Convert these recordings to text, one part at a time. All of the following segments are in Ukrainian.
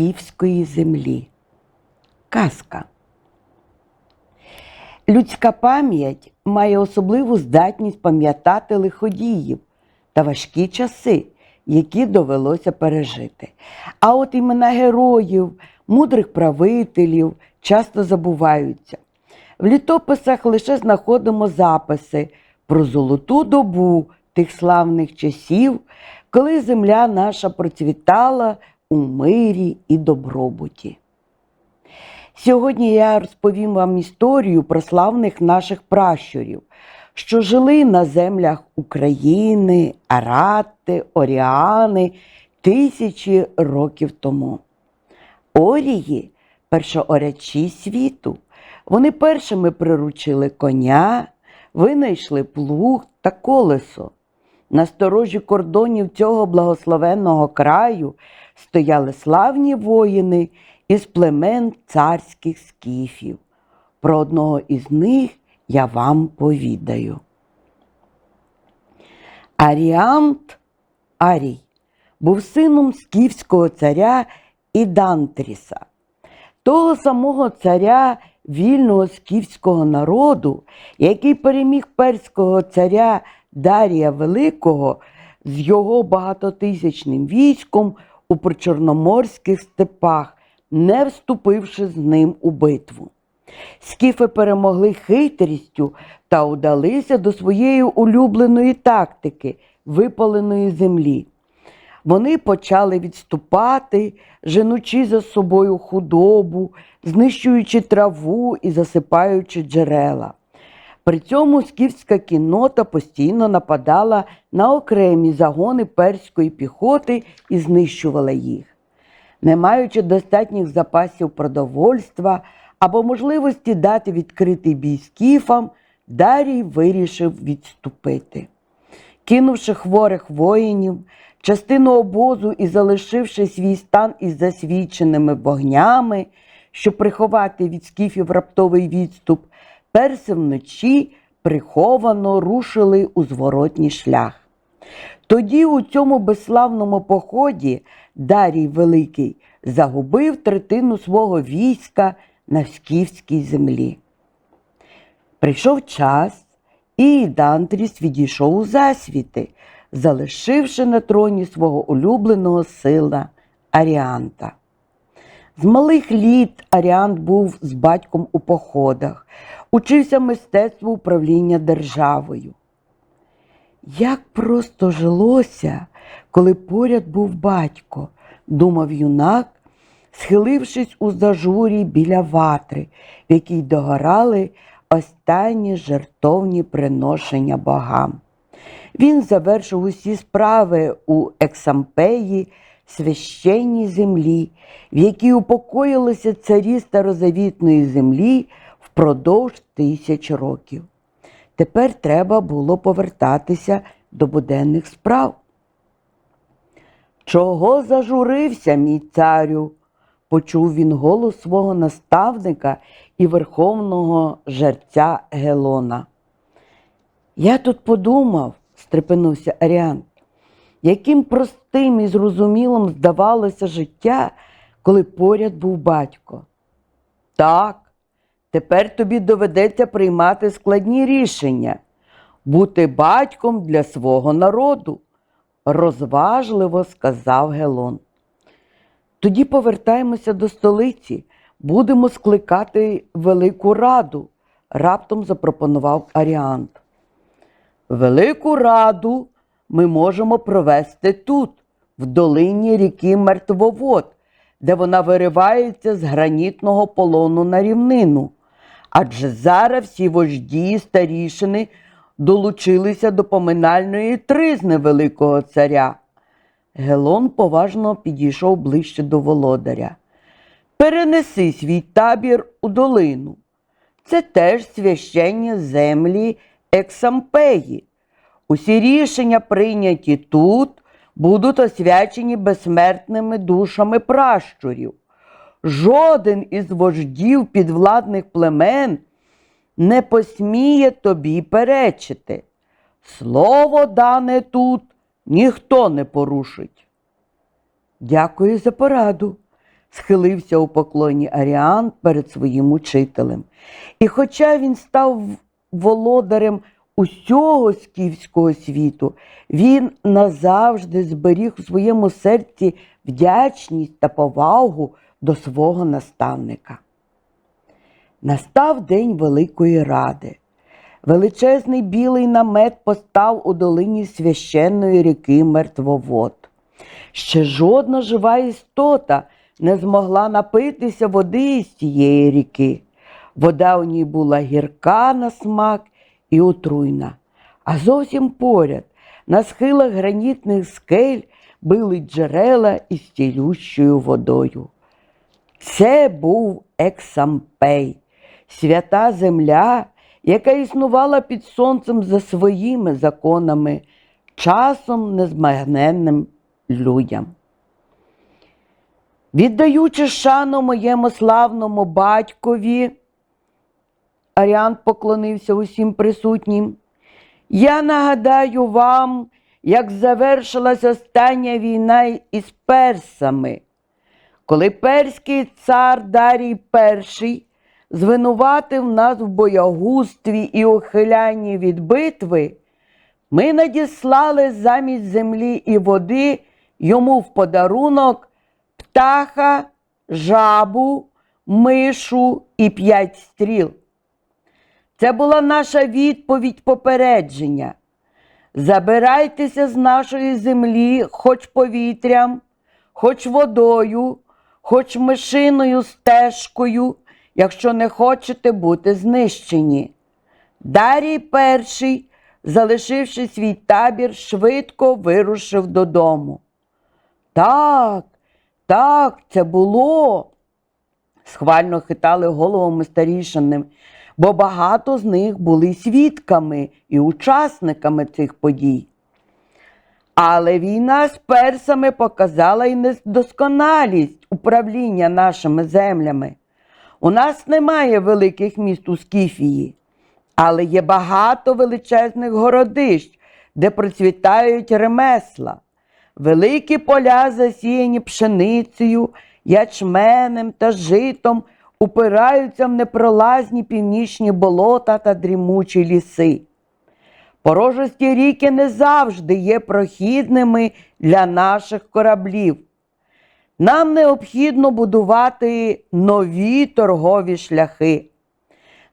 Скіфської землі. Казка. Людська пам'ять має особливу здатність пам'ятати лиходіїв та важкі часи, які довелося пережити. А от імена героїв, мудрих правителів часто забуваються. В літописах лише знаходимо записи про золоту добу тих славних часів, коли земля наша процвітала у мирі і добробуті. Сьогодні я розповім вам історію про славних наших пращурів, що жили на землях України, Арати, Оріани тисячі років тому. Орії першоорячі світу. Вони першими приручили коня, винайшли плуг та колесо. На сторожі кордонів цього благословенного краю стояли славні воїни із племен царських скіфів. Про одного із них я вам повідаю. Аріант Арій був сином скіфського царя Ідантріса, того самого царя вільного скіфського народу, який переміг перського царя Дарія Великого з його багатотисячним військом у причорноморських степах, не вступивши з ним у битву. Скіфи перемогли хитрістю та удалися до своєї улюбленої тактики випаленої землі. Вони почали відступати, женучи за собою худобу, знищуючи траву і засипаючи джерела. При цьому скіфська кіннота постійно нападала на окремі загони перської піхоти і знищувала їх. Не маючи достатніх запасів продовольства або можливості дати відкритий бій скіфам, Дарій вирішив відступити. Кинувши хворих воїнів, частину обозу і залишивши свій стан із засвіченими вогнями, щоб приховати від скіфів раптовий відступ, перси вночі приховано рушили у зворотній шлях. Тоді у цьому безславному поході Дарій Великий загубив третину свого війська на скіфській землі. Прийшов час, і Дантріс відійшов у засвіти, залишивши на троні свого улюбленого сила Аріанта. З малих літ Аріант був з батьком у походах, учився мистецтву управління державою. Як просто жилося, коли поряд був батько, думав юнак, схилившись у зажурі біля ватри, в якій догорали останні жертовні приношення богам. Він завершив усі справи у Ексампеї, священній землі, в якій упокоїлися царі старозавітної землі впродовж тисяч років. Тепер треба було повертатися до буденних справ. Чого зажурився, мій царю? почув він голос свого наставника і верховного жерця Гелона. Я тут подумав, стрепенувся Аріант, яким простим і зрозумілим здавалося життя, коли поряд був батько. Так, тепер тобі доведеться приймати складні рішення, бути батьком для свого народу, розважливо сказав Гелон. Тоді повертаємося до столиці, будемо скликати Велику Раду, раптом запропонував Аріант. Велику раду ми можемо провести тут, в долині ріки Мертвовод, де вона виривається з гранітного полону на рівнину. Адже зараз всі вожді старішини долучилися до поминальної тризни Великого царя. Гелон поважно підійшов ближче до володаря. перенеси свій табір у долину. Це теж священні землі Ексампеї. Усі рішення, прийняті тут, будуть освячені безсмертними душами пращурів. Жоден із вождів підвладних племен не посміє тобі перечити. Слово дане тут ніхто не порушить. Дякую за пораду, схилився у поклоні Аріан перед своїм учителем. І хоча він став володарем усього скіфського світу, він назавжди зберіг у своєму серці вдячність та повагу до свого наставника. Настав день Великої Ради. Величезний білий намет постав у долині священної ріки Мертвовод. Ще жодна жива істота не змогла напитися води із цієї ріки. Вода у ній була гірка на смак і отруйна. А зовсім поряд, на схилах гранітних скель, били джерела із цілющою водою. Це був Ексампей, свята земля, яка існувала під сонцем за своїми законами, часом незмагненним людям. Віддаючи шану моєму славному батькові, Аріан поклонився усім присутнім. Я нагадаю вам, як завершилась остання війна із персами, коли перський цар Дарій І звинуватив нас в боягустві і ухилянні від битви, ми надіслали замість землі і води йому в подарунок птаха, жабу, мишу і п'ять стріл. Це була наша відповідь попередження. Забирайтеся з нашої землі хоч повітрям, хоч водою, хоч мишиною стежкою, якщо не хочете бути знищені. Дарій перший, залишивши свій табір, швидко вирушив додому. Так, так, це було. Схвально хитали головами старішини, бо багато з них були свідками і учасниками цих подій. Але війна з персами показала і недосконалість управління нашими землями. У нас немає великих міст у Скіфії, але є багато величезних городищ, де процвітають ремесла. Великі поля, засіяні пшеницею, ячменем та житом, упираються в непролазні північні болота та дрімучі ліси. Порожості ріки не завжди є прохідними для наших кораблів. Нам необхідно будувати нові торгові шляхи.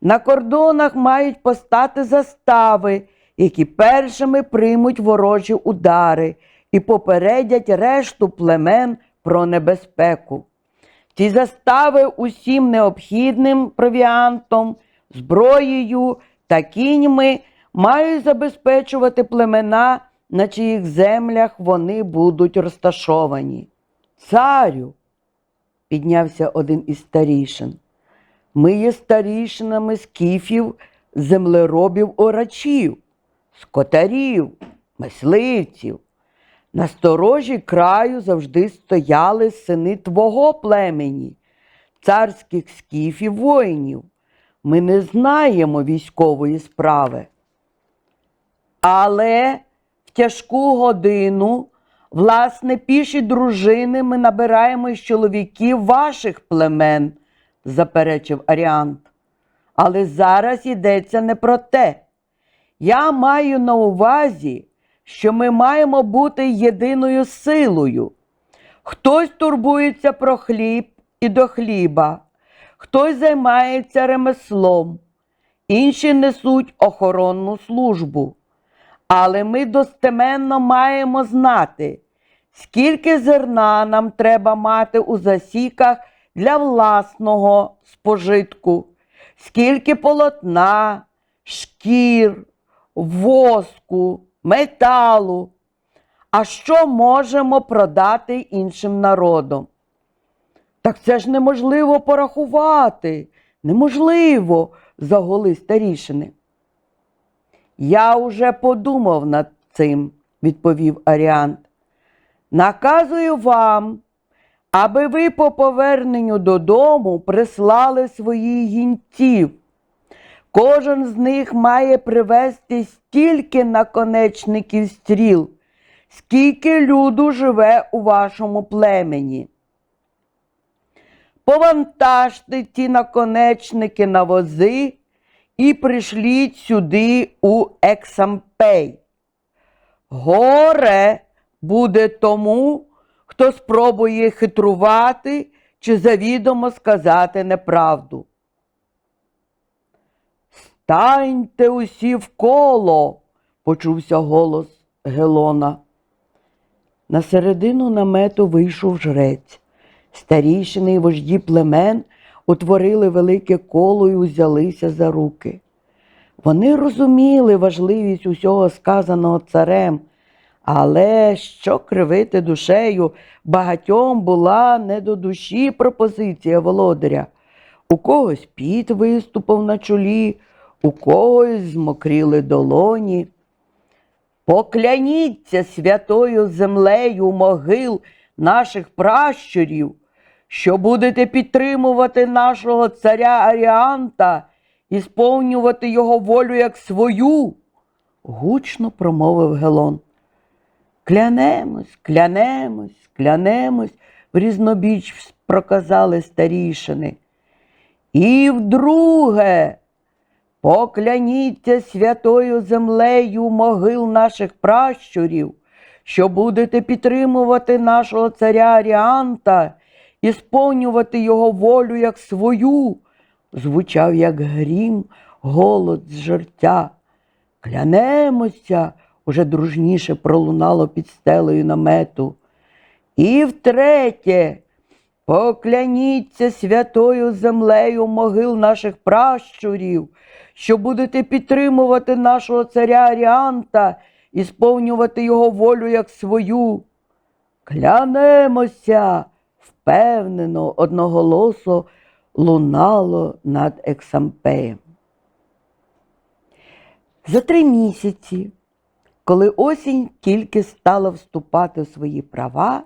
На кордонах мають постати застави, які першими приймуть ворожі удари і попередять решту племен про небезпеку. Ці застави усім необхідним провіантом, зброєю та кіньми мають забезпечувати племена, на чиїх землях вони будуть розташовані. Царю, піднявся один із старішин. Ми є старішинами скіфів, землеробів орачів, скотарів, мисливців. На сторожі краю завжди стояли сини твого племені, царських скіфів воїнів. Ми не знаємо військової справи. Але в тяжку годину, власне, піші дружини ми набираємо з чоловіків ваших племен, заперечив Аріант. Але зараз йдеться не про те. Я маю на увазі, що ми маємо бути єдиною силою. Хтось турбується про хліб і до хліба, хтось займається ремеслом, інші несуть охоронну службу. Але ми достеменно маємо знати, скільки зерна нам треба мати у засіках для власного спожитку, скільки полотна, шкір, воску, металу, а що можемо продати іншим народам. Так це ж неможливо порахувати. Неможливо, загули старішини. Я уже подумав над цим, відповів Аріант. Наказую вам, аби ви по поверненню додому прислали своїх гінців. Кожен з них має привезти стільки наконечників стріл, скільки люду живе у вашому племені. Повантажте ті наконечники на вози і пришліть сюди у Ексампей. Горе буде тому, хто спробує хитрувати чи завідомо сказати неправду. Станьте усі в коло, почувся голос Гелона. На середину намету вийшов жрець. Старішини й вожді племен утворили велике коло і узялися за руки. Вони розуміли важливість усього сказаного царем, але що кривити душею, багатьом була не до душі пропозиція володаря. У когось піт виступив на чолі, у когось змокріли долоні. Покляніться святою землею могил наших пращурів, що будете підтримувати нашого царя Аріанта і сповнювати його волю як свою, гучно промовив Гелон. Клянемось, клянемось, клянемось, в різнобіч проказали старішини. І вдруге, покляніться святою землею могил наших пращурів, що будете підтримувати нашого царя Аріанта і сповнювати його волю як свою, звучав, як грім, голод з жертя. Клянемося, уже дружніше пролунало під стелею намету. І втретє, покляніться святою землею могил наших пращурів, що будете підтримувати нашого царя Аріанта і сповнювати його волю як свою. Клянемося, впевнено, одноголосо лунало над Ексампеєм. За три місяці, коли осінь тільки стала вступати в свої права,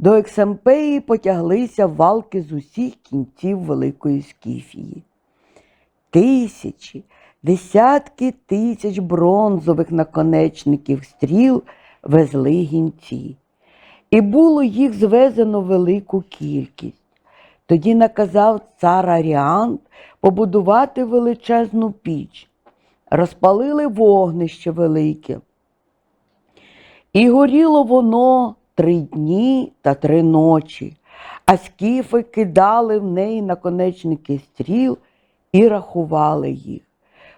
до Ексампеї потяглися валки з усіх кінців Великої Скіфії. Тисячі, десятки тисяч бронзових наконечників стріл везли гінці. І було їх звезено велику кількість. Тоді наказав цар Аріант побудувати величезну піч, розпалили вогнище велике. І горіло воно три дні та три ночі, а скіфи кидали в неї наконечники стріл і рахували їх.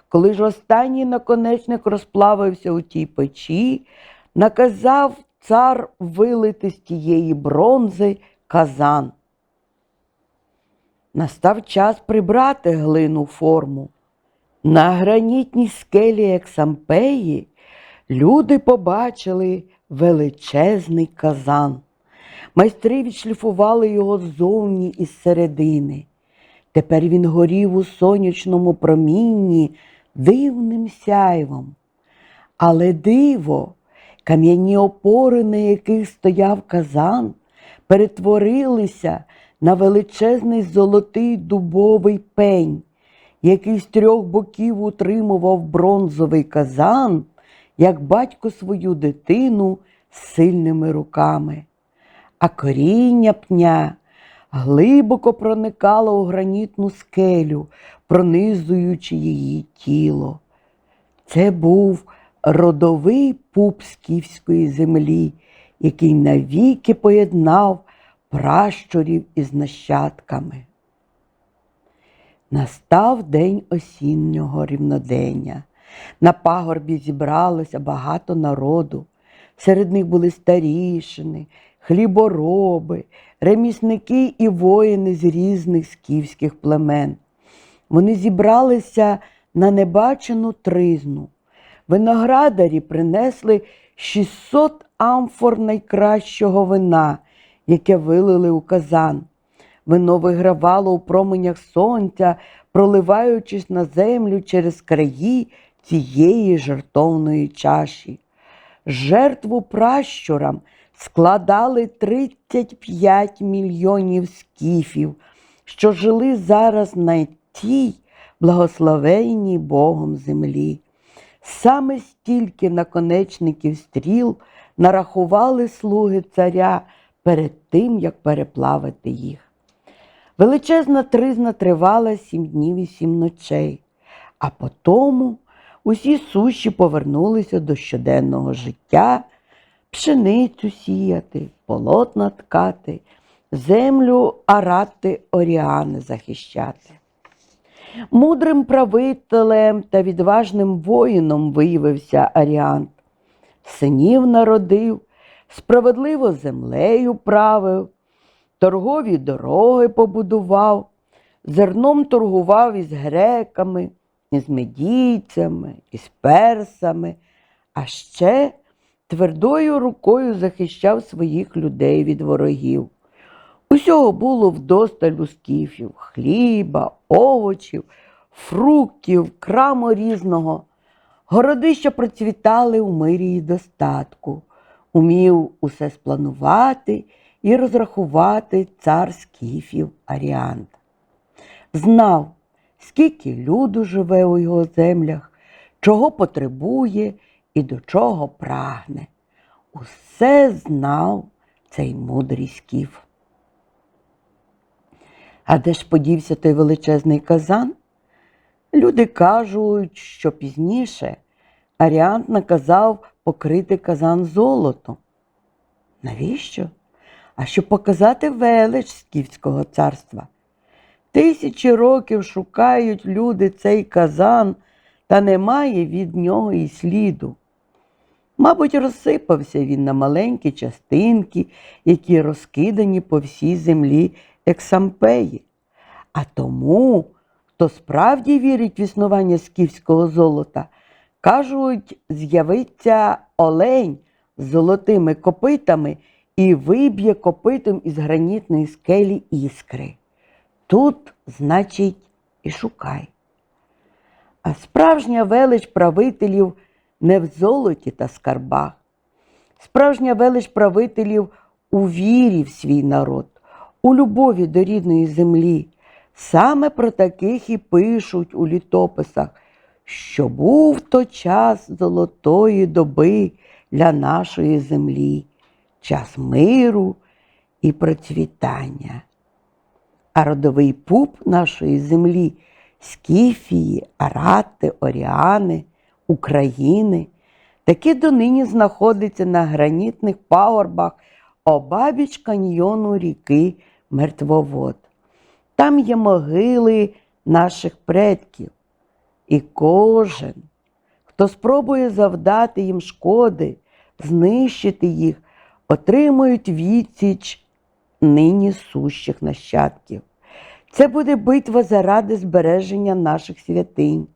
Коли ж останній наконечник розплавився у тій печі, наказав цар вилити з тієї бронзи казан. Настав час прибрати глину форму. На гранітній скелі Ексампеї люди побачили величезний казан. Майстри відшліфували його ззовні і зсередини. Тепер він горів у сонячному промінні дивним сяйвом. Але диво, кам'яні опори, на яких стояв казан, перетворилися на величезний золотий дубовий пень, який з трьох боків утримував бронзовий казан, як батько свою дитину сильними руками. А коріння пня глибоко проникало у гранітну скелю, пронизуючи її тіло. Це був родовий пуп скіфської землі, який навіки поєднав пращурів із нащадками. Настав день осіннього рівнодення. На пагорбі зібралося багато народу. Серед них були старішини, хлібороби, ремісники і воїни з різних скіфських племен. Вони зібралися на небачену тризну. Виноградарі принесли 600 амфор найкращого вина, яке вилили у казан. Вино вигравало у променях сонця, проливаючись на землю через краї цієї жертовної чаші. Жертву пращурам складали 35 мільйонів скіфів, що жили зараз на тій благословенній Богом землі. Саме стільки наконечників стріл нарахували слуги царя перед тим, як переплавити їх. Величезна тризна тривала сім днів і сім ночей, а потому усі суші повернулися до щоденного життя, пшеницю сіяти, полотна ткати, землю арати оріани захищати. Мудрим правителем та відважним воїном виявився Аріант. Синів народив, справедливо землею правив, торгові дороги побудував, зерном торгував із греками, із медійцями, із персами, а ще твердою рукою захищав своїх людей від ворогів. Усього було вдосталь у скіфів хліба, овочів, фруктів, краму різного. Городища процвітали у мирі і достатку, умів усе спланувати і розрахувати цар скіфів Аріант. Знав, скільки люду живе у його землях, чого потребує і до чого прагне. Усе знав цей мудрий скіф. А де ж подівся той величезний казан? Люди кажуть, що пізніше Аріант наказав покрити казан золотом. Навіщо? А щоб показати велич Скіфського царства. Тисячі років шукають люди цей казан, та немає від нього і сліду. Мабуть, розсипався він на маленькі частинки, які розкидані по всій землі Ексампеї. А тому, хто справді вірить в існування скіфського золота, кажуть, з'явиться олень з золотими копитами і виб'є копитом із гранітної скелі іскри. Тут, значить, і шукай. А справжня велич правителів не в золоті та скарбах. Справжня велич правителів у вірі в свій народ, у любові до рідної землі. Саме про таких і пишуть у літописах, що був то час золотої доби для нашої землі, час миру і процвітання. А родовий пуп нашої землі Скіфії, Арати, Оріани, України, таки донині знаходиться на гранітних пагорбах обабіч каньйону ріки Мертвовод. Там є могили наших предків. І кожен, хто спробує завдати їм шкоди, знищити їх, отримують відсіч нині сущих нащадків. Це буде битва заради збереження наших святинь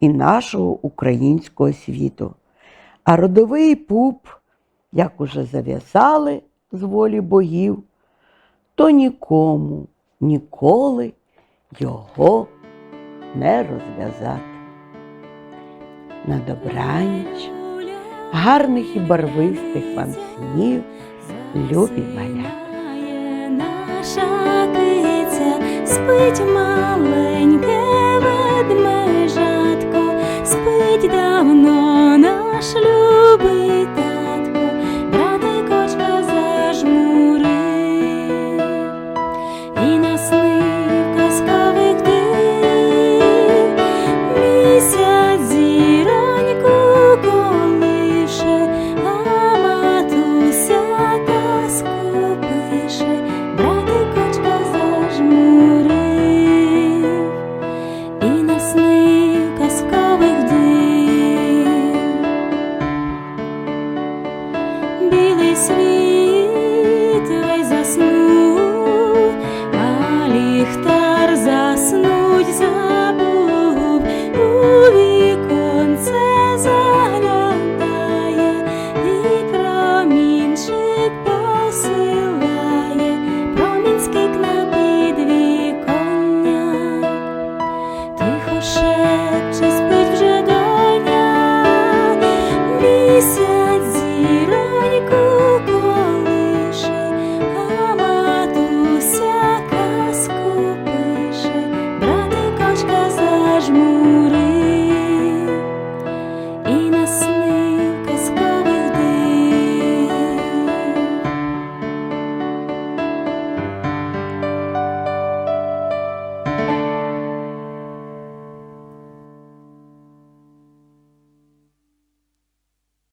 і нашого українського світу. А родовий пуп, як уже зав'язали з волі богів, то нікому ніколи його не розв'язати. На добраніч, гарних і барвистих вам снів, любі малята. Наша киця спить маленьке ведмежатко, спить давно наш любий.